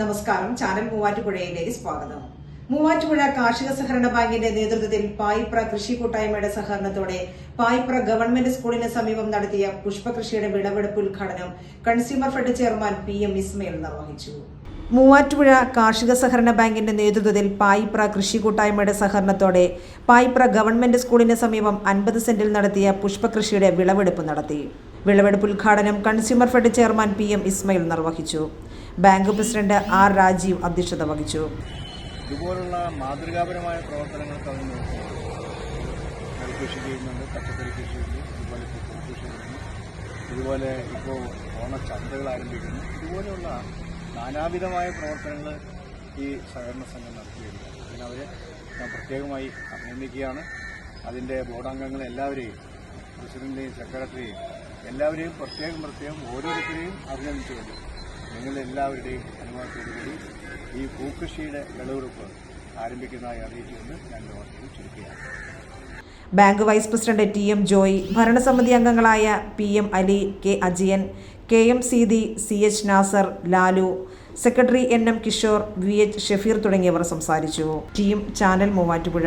നമസ്കാരം. ചാനൽ മൂവാറ്റുപുഴയിലേക്ക് സ്വാഗതം. മൂവാറ്റുപുഴ കാർഷിക സഹകരണ ബാങ്കിന്റെ നേതൃത്വത്തിൽ പായിപ്ര കൃഷി കൂട്ടായ്മയുടെ സഹകരണത്തോടെ പായിപ്ര ഗവൺമെന്റ് സ്കൂളിന് സമീപം നടത്തിയ പുഷ്പകൃഷിയുടെ വിളവെടുപ്പ് ഉദ്ഘാടനം consumer fed chairman P M Ismail നിർവഹിച്ചു. മൂവാറ്റുപുഴ കാർഷിക സഹകരണ ബാങ്കിന്റെ നേതൃത്വത്തിൽ പായിപ്ര കൃഷി കൂട്ടായ്മയുടെ സഹകരണത്തോടെ പായിപ്ര ഗവൺമെന്റ് സ്കൂളിന് സമീപം അൻപത് സെന്റിൽ നടത്തിയ പുഷ്പകൃഷിയുടെ വിളവെടുപ്പ് നടത്തി. വിളവെടുപ്പ് ഉദ്ഘാടനം consumer fed chairman P M Ismail നിർവഹിച്ചു. ബാങ്ക് പ്രസിഡന്റ് ആർ രാജീവ് അധ്യക്ഷത വഹിച്ചു. ഇതുപോലുള്ള മാതൃകാപരമായ പ്രവർത്തനങ്ങൾക്ക് അത് നോക്കുന്നുണ്ട് നെൽകൃഷി ചെയ്യുന്നുണ്ട് പച്ചക്കറി കൃഷിയുണ്ട് ഇതുപോലെ കൃഷി ചെയ്യുന്നു ഇതുപോലെ ഇപ്പോൾ ഓണച്ചന്തകൾ ആരംഭിക്കുന്നു. ഇതുപോലെയുള്ള നാനാവിധമായ പ്രവർത്തനങ്ങൾ ഈ സഹകരണ സംഘം നടത്തിയിട്ടുണ്ട് അതിനവരെ ഞാൻ പ്രത്യേകമായി അഭിനന്ദിക്കുകയാണ്. അതിന്റെ ബോർഡ് അംഗങ്ങളെ എല്ലാവരെയും പ്രസിഡന്റിനെയും സെക്രട്ടറിയെയും എല്ലാവരെയും പ്രത്യേകം പ്രത്യേകം ഓരോരുത്തരെയും അഭിനന്ദിച്ചുകൊണ്ട് നിങ്ങളെല്ലാവരുടെയും അനുവാദത്തോടുകൂടി ഈ പൂക്കൃഷിയുടെ വിളവെടുപ്പ് ആരംഭിക്കുന്നതായി അറിയിച്ചുകൊണ്ട് ഞാൻ വാർത്തകൾ ചുരുക്കുകയാണ്. Bank vice president T M Joy ഭരണസമിതി അംഗങ്ങളായ P M Ali K Ajiyan K M Seethi C H Nasar Lalu secretary N M Kishore V H Shafeer തുടങ്ങിയവർ സംസാരിച്ചു. Team channel Muvattupuzha.